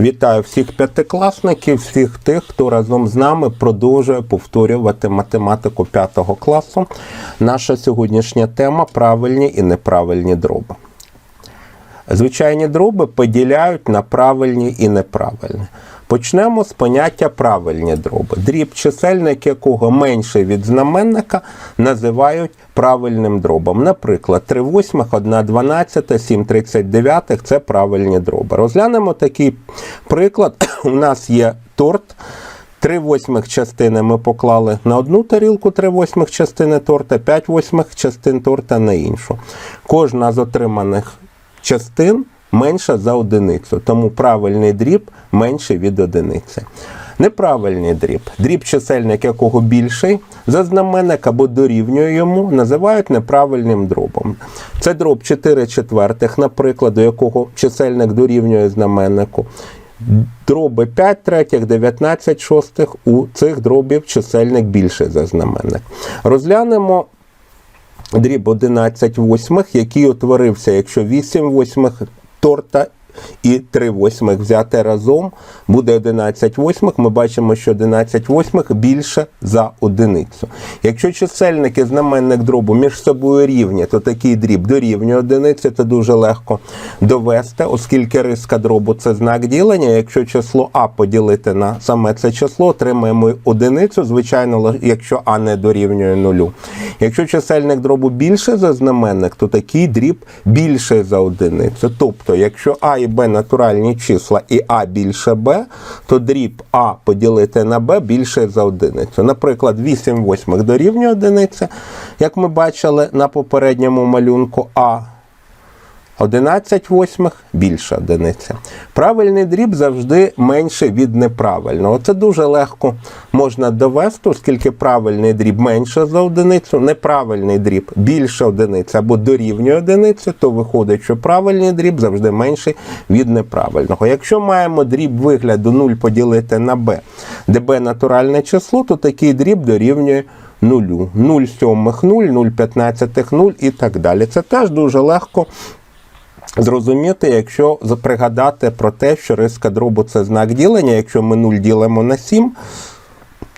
Вітаю всіх п'ятикласників, всіх тих, хто разом з нами продовжує повторювати математику п'ятого класу. Наша сьогоднішня тема правильні і неправильні дроби. Звичайні дроби поділяють на правильні і неправильні. Почнемо з поняття правильні дроби. Дріб, чисельник якого менший від знаменника, називають правильним дробом. Наприклад, 3 восьмих, 1 12, 7 39 – це правильні дроби. Розглянемо такий приклад. У нас є торт. Три восьмих частини ми поклали на одну тарілку, три восьмих частини торта, п'ять восьмих частин торта на іншу. Кожна з отриманих частин менша за одиницю, тому правильний дріб менший від одиниці. Неправильний дріб, дріб чисельник якого більший за знаменник або дорівнює йому, називають неправильним дробом. Це дроб 4 четвертих, наприклад, до якого чисельник дорівнює знаменнику. Дроби 5 третіх, 19 шостих, у цих дробів чисельник більший за знаменник. Розглянемо дріб 11 восьмих, який утворився, якщо 8 восьмих торта і 3 восьмих взяти разом, буде 11 восьмих. Ми бачимо, що 11 восьмих більше за одиницю. Якщо чисельник і знаменник дробу між собою рівні, то такий дріб дорівнює одиниці, це дуже легко довести, оскільки риска дробу це знак ділення. Якщо число А поділити на саме це число, отримаємо одиницю, звичайно, якщо А не дорівнює нулю. Якщо чисельник дробу більше за знаменник, то такий дріб більше за одиницю. Тобто, якщо А і Б натуральні числа і А більше Б, то дріб А поділити на Б більше за одиницю. Наприклад, 8 восьмих дорівнює одиниці, як ми бачили на попередньому малюнку А. 11 восьмих більша одиниця. Правильний дріб завжди менший від неправильного. Це дуже легко можна довести, оскільки правильний дріб менше за одиницю, неправильний дріб більше одиниці або дорівнює одиниці, то виходить, що правильний дріб завжди менший від неправильного. Якщо маємо дріб вигляду 0 поділити на b, де b натуральне число, то такий дріб дорівнює нулю. 0 сьомих 0, 0 п'ятнадцятих 0 і так далі. Це теж дуже легко зрозуміти, якщо пригадати про те, що риска дробу це знак ділення. Якщо ми 0 ділимо на 7,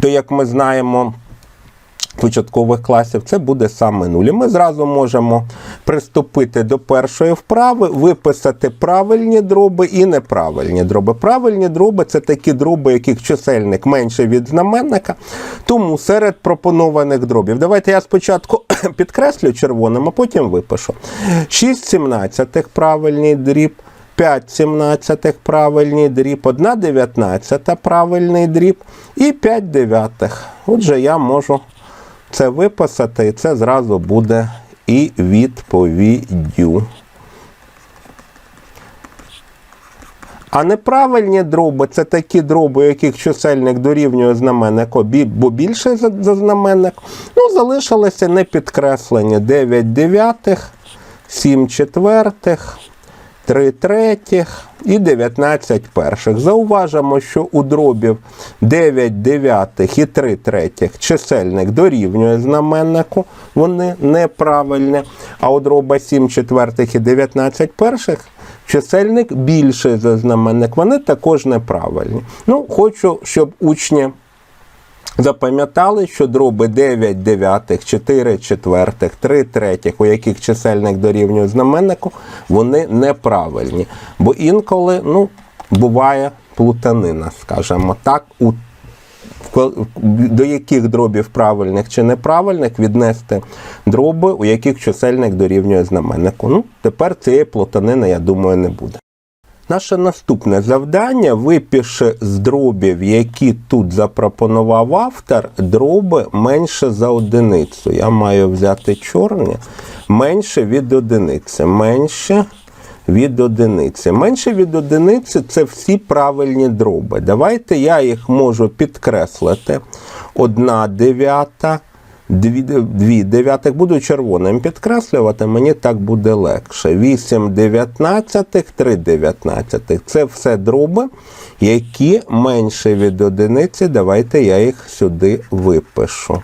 то як ми знаємо. Початкових класів це буде саме нуль. І Ми зразу можемо приступити до першої вправи, виписати правильні дроби і неправильні дроби. Правильні дроби це такі дроби, яких чисельник менше від знаменника. Тому серед пропонованих дробів. Давайте я спочатку підкреслю червоним, а потім випишу. 6 сімнадцятих правильний дріб. 5 сімнадцятих правильний дріб, 1 дев'ятнадцята правильний дріб і 5 дев'ятих. Отже, я можу це виписати, і це зразу буде і відповіддю. А неправильні дроби це такі дроби, яких чисельник дорівнює знаменнику, бо більше за, знаменник. Ну, залишилися не підкреслені 9 дев'ятих, 7 четвертих. 3 третіх і 19 перших. Зауважимо, що у дробів 9 дев'ятих і 3 третіх чисельник дорівнює знаменнику, вони неправильні. А у дроба 7 четвертих і 19 перших чисельник більший за знаменник, вони також неправильні. Ну, Хочу, щоб учні. Запам'ятали, що дроби 9 дев'ятих, 4 четвертих, 3 третіх, у яких чисельник дорівнює знаменнику, вони неправильні. Бо інколи ну, буває плутанина, скажімо так, у до яких дробів правильних чи неправильних віднести дроби, у яких чисельник дорівнює знаменнику. Ну, тепер цієї плутанини, я думаю, не буде. Наше наступне завдання випише з дробів, які тут запропонував автор, дроби менше за одиницю. Я маю взяти чорні, менше від одиниці. Менше від одиниці. Менше від одиниці це всі правильні дроби. Давайте я їх можу підкреслити. Одна дев'ята. Дві, дві дев'ятих буду червоним підкреслювати, мені так буде легше. 8 дев'ятнадцятих, 3 дев'ятнадцятих. Це все дроби, які менше від одиниці. Давайте я їх сюди випишу.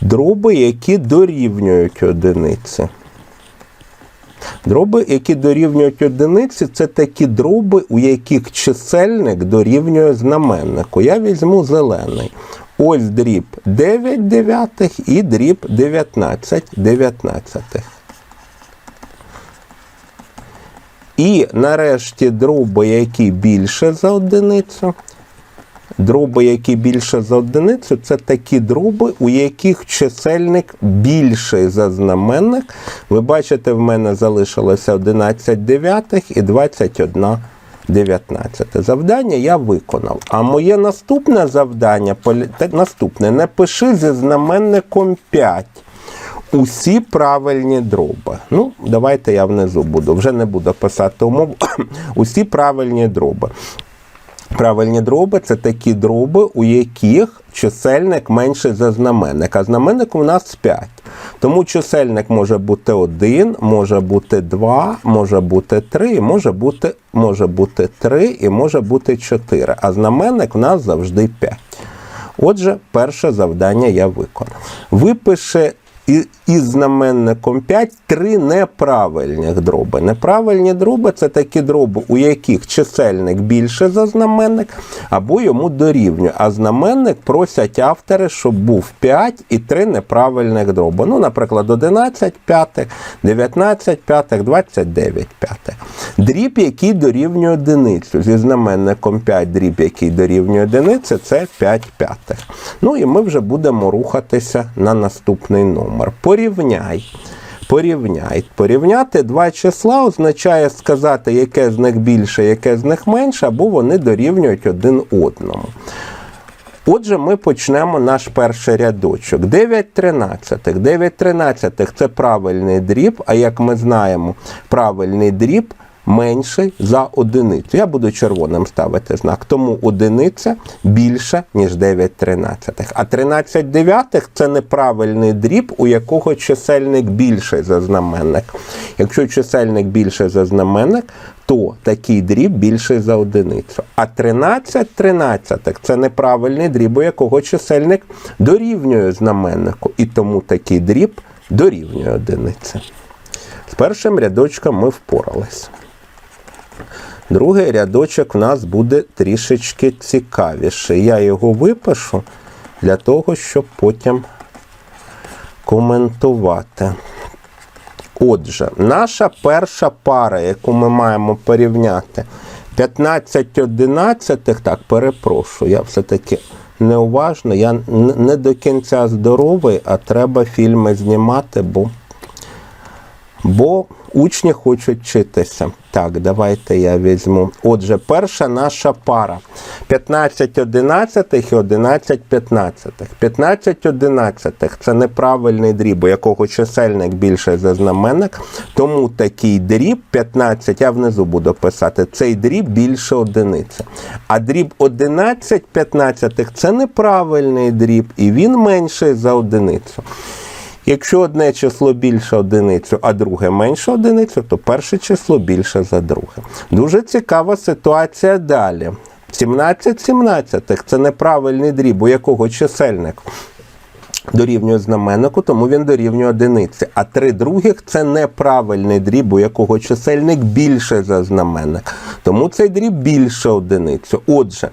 Дроби, які дорівнюють одиниці. Дроби, які дорівнюють одиниці, це такі дроби, у яких чисельник дорівнює знаменнику. Я візьму зелений. Ось дріб 9 дев'ятих і дріб 19 дев'ятнадцятих. І нарешті дроби, які більше за одиницю. Дроби, які більше за одиницю, це такі дроби, у яких чисельник більший за знаменник. Ви бачите, в мене залишилося 11 дев'ятих і 21 19. Завдання я виконав. А моє наступне завдання наступне: напиши зі знаменником 5 усі правильні дроби. Ну, давайте я внизу буду. Вже не буду писати умову. усі правильні дроби. Правильні дроби це такі дроби, у яких чисельник менше за знаменник, а знаменник у нас 5. Тому чисельник може бути 1, може бути 2, може бути 3, може бути, може бути 3 і може бути 4. А знаменник у нас завжди 5. Отже, перше завдання я виконав. Випиши і- із знаменником 5 три неправильних дроби. Неправильні дроби це такі дроби, у яких чисельник більше за знаменник, або йому дорівнює. А знаменник просять автори, щоб був 5 і три неправильних дроби. Ну, наприклад, 11 п'ятих, 19 п'ятих, 29 п'ятих. Дріб, який дорівнює одиницю. Зі знаменником 5 дріб, який дорівнює одиниці, це 5 п'ятих. Ну і ми вже будемо рухатися на наступний номер. Порівняй. Порівняй. Порівняти два числа означає сказати, яке з них більше, яке з них менше, або вони дорівнюють один одному. Отже, ми почнемо наш перший рядочок. 9 тринадцятих. 9 тринадцятих – це правильний дріб, а як ми знаємо, правильний дріб менший за одиницю. Я буду червоним ставити знак. Тому одиниця більша, ніж 9 тринадцятих. А 13 дев'ятих – це неправильний дріб, у якого чисельник більший за знаменник. Якщо чисельник більший за знаменник, то такий дріб більший за одиницю. А 13 тринадцятих – це неправильний дріб, у якого чисельник дорівнює знаменнику. І тому такий дріб дорівнює одиниці. З першим рядочком ми впоралися. Другий рядочок в нас буде трішечки цікавіший. Я його випишу для того, щоб потім коментувати. Отже, наша перша пара, яку ми маємо порівняти, 15 одинадцятих, так, перепрошую, я все-таки неуважно, я не до кінця здоровий, а треба фільми знімати, бо бо учні хочуть вчитися. Так, давайте я візьму. Отже, перша наша пара. 15 одинадцятих і 11 п'ятнадцятих. 15 одинадцятих – це неправильний дріб, у якого чисельник більше за знаменник. Тому такий дріб 15, я внизу буду писати, цей дріб більше одиниці. А дріб 11 п'ятнадцятих – це неправильний дріб, і він менший за одиницю. Якщо одне число більше одиницю, а друге менше одиницю, то перше число більше за друге. Дуже цікава ситуація далі. 17 17 це неправильний дріб, у якого чисельник дорівнює знаменнику, тому він дорівнює одиниці. А три других це неправильний дріб, у якого чисельник більше за знаменник. Тому цей дріб більше одиницю. Отже,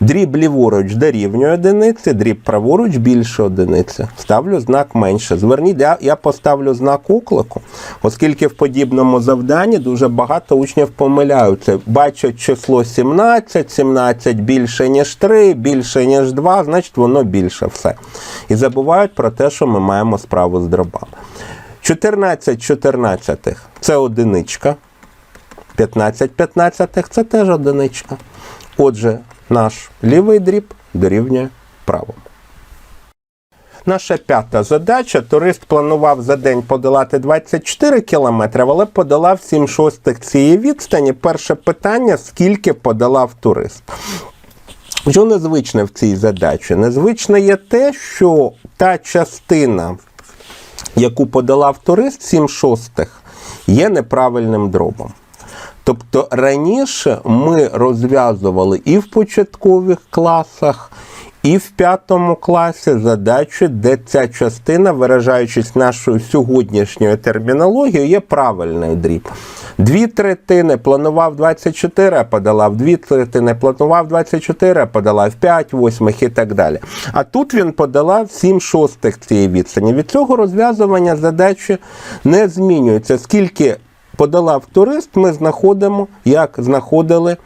дріб ліворуч дорівнює одиниці, дріб праворуч більше одиниці. Ставлю знак менше. Зверніть, я, поставлю знак оклику, оскільки в подібному завданні дуже багато учнів помиляються. Бачать число 17, 17 більше, ніж 3, більше, ніж 2, значить воно більше все. І забувають про те, що ми маємо справу з дробами. 14 14 це одиничка. 15 15 це теж одиничка. Отже, наш лівий дріб дорівнює правому. Наша п'ята задача. Турист планував за день подолати 24 кілометри, але подолав 7 шостих цієї відстані. Перше питання: скільки подолав турист? Що незвичне в цій задачі? Незвичне є те, що та частина, яку подолав турист, 7 шостих, є неправильним дробом. Тобто раніше ми розв'язували і в початкових класах, і в п'ятому класі задачі, де ця частина, виражаючись нашою сьогоднішньою термінологією, є правильний дріб. Дві третини планував 24, а подолав дві третини, планував 24, а подолав 5 восьмих і так далі. А тут він подолав 7 шостих цієї відстані. Від цього розв'язування задачі не змінюється. Скільки подолав турист, ми знаходимо, як знаходили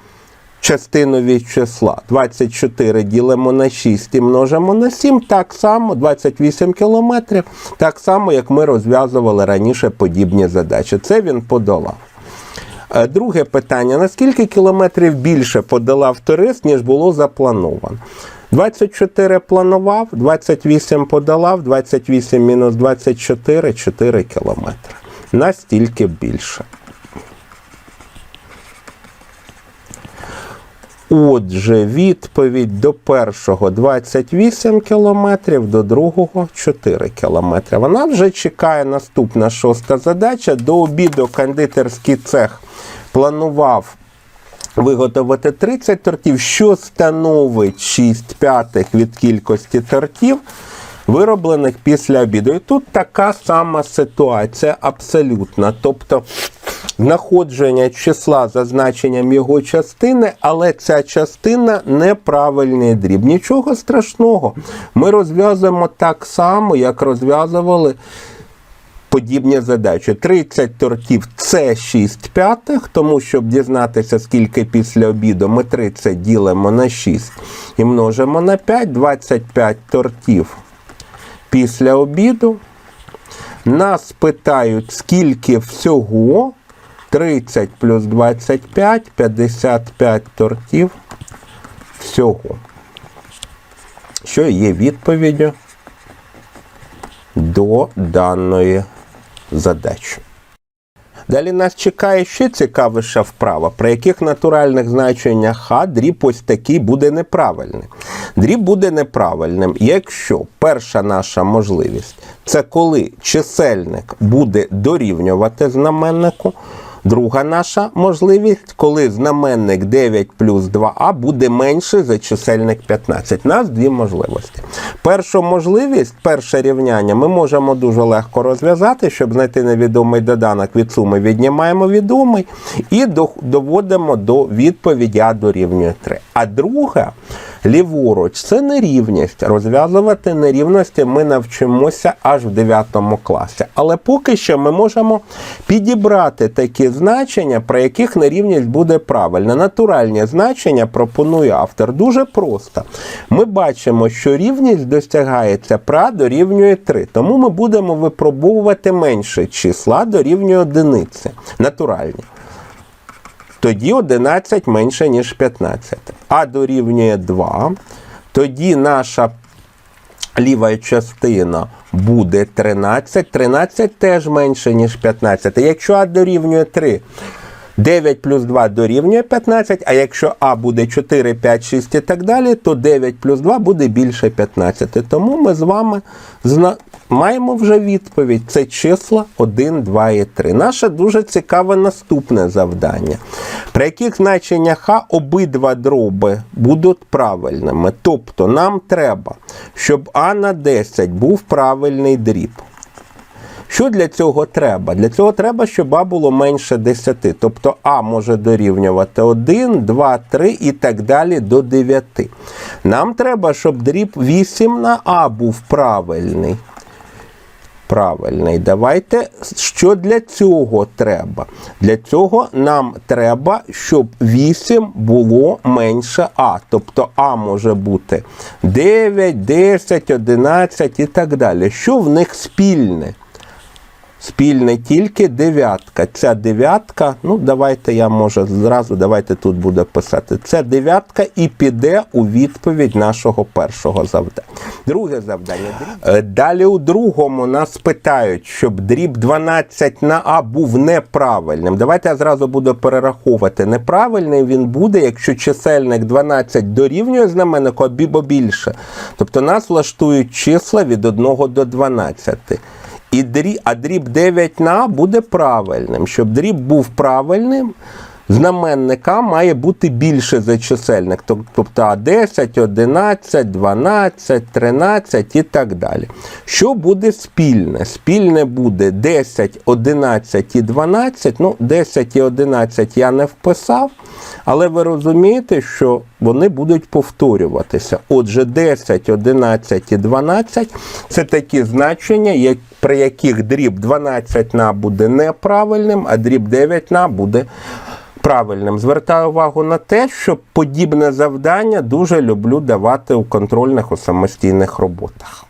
частину від числа. 24 ділимо на 6 і множимо на 7, так само 28 кілометрів, так само, як ми розв'язували раніше подібні задачі. Це він подолав. Е, Друге питання: наскільки кілометрів більше подолав турист, ніж було заплановано? 24 планував, 28 подолав, 28 мінус 24 4 кілометри. Настільки більше. Отже, відповідь до першого 28 кілометрів, до другого 4 кілометри. Вона вже чекає наступна шоста задача. До обіду кондитерський цех планував виготовити 30 тортів, що становить 6 п'ятих від кількості тортів, вироблених після обіду. І тут така сама ситуація абсолютна. Тобто знаходження числа за значенням його частини, але ця частина неправильний дріб. Нічого страшного. Ми розв'язуємо так само, як розв'язували подібні задачі. 30 тортів це 6 п'ятих, тому щоб дізнатися, скільки після обіду, ми 30 ділимо на 6 і множимо на 5, 25 тортів після обіду. Нас питають, скільки всього 30 плюс 25, 55 тортів всього. Що є відповіддю до даної задачі. Далі нас чекає ще цікавіша вправа, при яких натуральних значеннях х дріб ось такий буде неправильний. Дріб буде неправильним, якщо перша наша можливість це коли чисельник буде дорівнювати знаменнику. Друга наша можливість, коли знаменник 9 плюс 2а буде менше за чисельник 15. У нас дві можливості. Першу можливість, перше рівняння, ми можемо дуже легко розв'язати, щоб знайти невідомий доданок від суми, віднімаємо відомий і доводимо до відповіді А дорівнює 3. А друга, ліворуч, це нерівність. Розв'язувати нерівності ми навчимося аж в 9 класі. Але поки що ми можемо підібрати такі значення, при яких нерівність буде правильна. Натуральні значення пропонує автор. Дуже просто. Ми бачимо, що рівність досягається пра дорівнює 3. Тому ми будемо випробовувати менше числа дорівнює одиниці. Натуральні. Тоді 11 менше, ніж 15. А дорівнює 2. Тоді наша ліва частина буде 13. 13 теж менше, ніж 15. Якщо А дорівнює 3, 9 плюс 2 дорівнює 15, а якщо А буде 4, 5, 6 і так далі, то 9 плюс 2 буде більше 15. Тому ми з вами зна... маємо вже відповідь. Це числа 1, 2 і 3. Наше дуже цікаве наступне завдання. При яких значеннях Х обидва дроби будуть правильними. Тобто нам треба, щоб А на 10 був правильний дріб. Що для цього треба? Для цього треба, щоб А було менше 10. Тобто А може дорівнювати 1, 2, 3 і так далі до 9. Нам треба, щоб дріб 8 на А був правильний. Правильний. Давайте, що для цього треба? Для цього нам треба, щоб 8 було менше А. Тобто А може бути 9, 10, 11 і так далі. Що в них спільне? Спільне тільки дев'ятка. Ця дев'ятка, ну давайте я може зразу, давайте тут буде писати. Це дев'ятка і піде у відповідь нашого першого завдання. Друге завдання. Е, Далі у другому нас питають, щоб дріб 12 на А був неправильним. Давайте я зразу буду перераховувати. Неправильним він буде, якщо чисельник 12 дорівнює знаменнику або більше. Тобто нас влаштують числа від 1 до 12. І а дріб 9 на буде правильним. Щоб дріб був правильним, знаменник А має бути більше за чисельник, тобто А 10, 11, 12, 13 і так далі. Що буде спільне? Спільне буде 10, 11 і 12. Ну, 10 і 11 я не вписав, але ви розумієте, що вони будуть повторюватися. Отже, 10, 11 і 12 це такі значення, як, при яких дріб 12 на буде неправильним, а дріб 9 на буде правильним. Звертаю увагу на те, що подібне завдання дуже люблю давати у контрольних у самостійних роботах.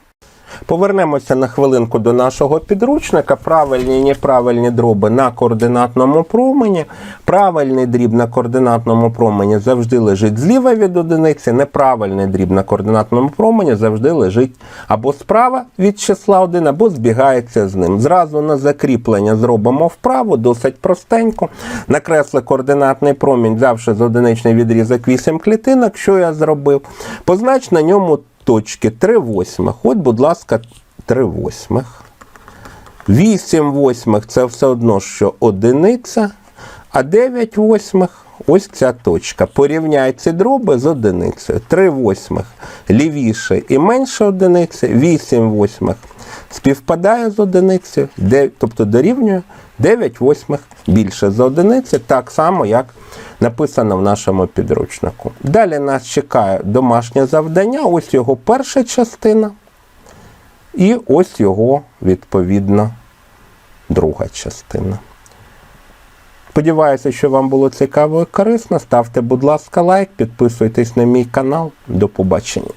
Повернемося на хвилинку до нашого підручника. Правильні і неправильні дроби на координатному промені. Правильний дріб на координатному промені завжди лежить зліва від одиниці. Неправильний дріб на координатному промені завжди лежить або справа від числа 1, або збігається з ним. Зразу на закріплення зробимо вправо, досить простенько. Накресли координатний промінь, взявши з одиничний відрізок 8 клітинок. Що я зробив? Познач на ньому точки 3 восьмих. От, будь ласка, 3 восьмих. 8 восьмих це все одно, що одиниця, а 9 восьмих ось ця точка. Порівняй ці дроби з одиницею. 3 восьмих лівіше і менше одиниці, 8 восьмих співпадає з одиницею, тобто дорівнює 9 восьмих більше за одиниці, так само, як написано в нашому підручнику. Далі нас чекає домашнє завдання, ось його перша частина. І ось його, відповідно, друга частина. Сподіваюся, що вам було цікаво і корисно. Ставте, будь ласка, лайк, підписуйтесь на мій канал. До побачення.